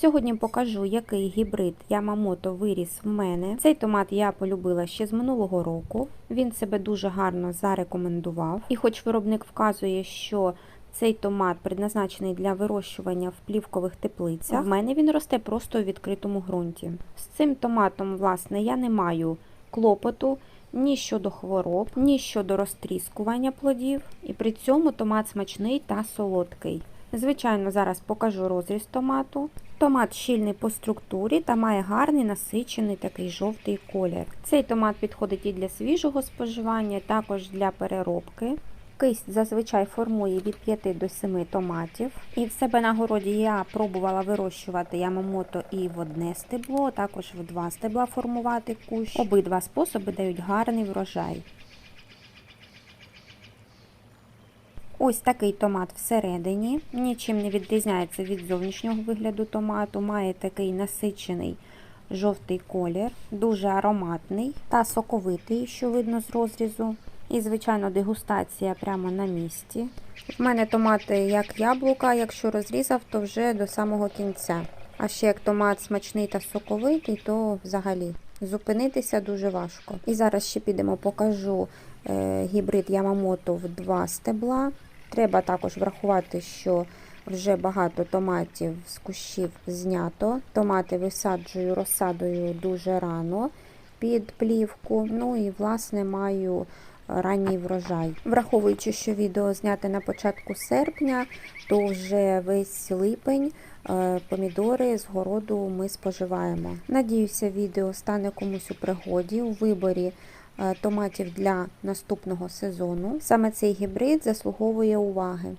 Сьогодні покажу, який гібрид Ямамото виріс в мене. Цей томат я полюбила ще з минулого року. Він себе дуже гарно зарекомендував. І хоч виробник вказує, що цей томат предназначений для вирощування в плівкових теплицях, в мене він росте просто у відкритому ґрунті. З цим томатом, власне, я не маю клопоту ні щодо хвороб, ні щодо розтріскування плодів. І при цьому томат смачний та солодкий. Звичайно, зараз покажу розріз томату. Томат щільний по структурі та має гарний насичений такий жовтий колір. Цей томат підходить і для свіжого споживання, також для переробки. Кисть зазвичай формує від 5 до 7 томатів. І в себе на городі я пробувала вирощувати ямомото і в одне стебло, також в два стебла формувати кущ. Обидва способи дають гарний врожай. Ось такий томат всередині, нічим не відрізняється від зовнішнього вигляду томату, має такий насичений жовтий колір, дуже ароматний та соковитий, що видно з розрізу. І, звичайно, дегустація прямо на місці. В мене томати як яблука, якщо розрізав, то вже до самого кінця. А ще як томат смачний та соковитий, то взагалі зупинитися дуже важко. І зараз ще підемо, покажу е, гібрид Ямамото в два стебла. Треба також врахувати, що вже багато томатів з кущів знято. Томати висаджую розсадою дуже рано під плівку. Ну і власне маю ранній врожай. Враховуючи, що відео зняте на початку серпня, то вже весь липень е, помідори з городу ми споживаємо. Надіюся, відео стане комусь у пригоді у виборі е, томатів для наступного сезону. Саме цей гібрид заслуговує уваги.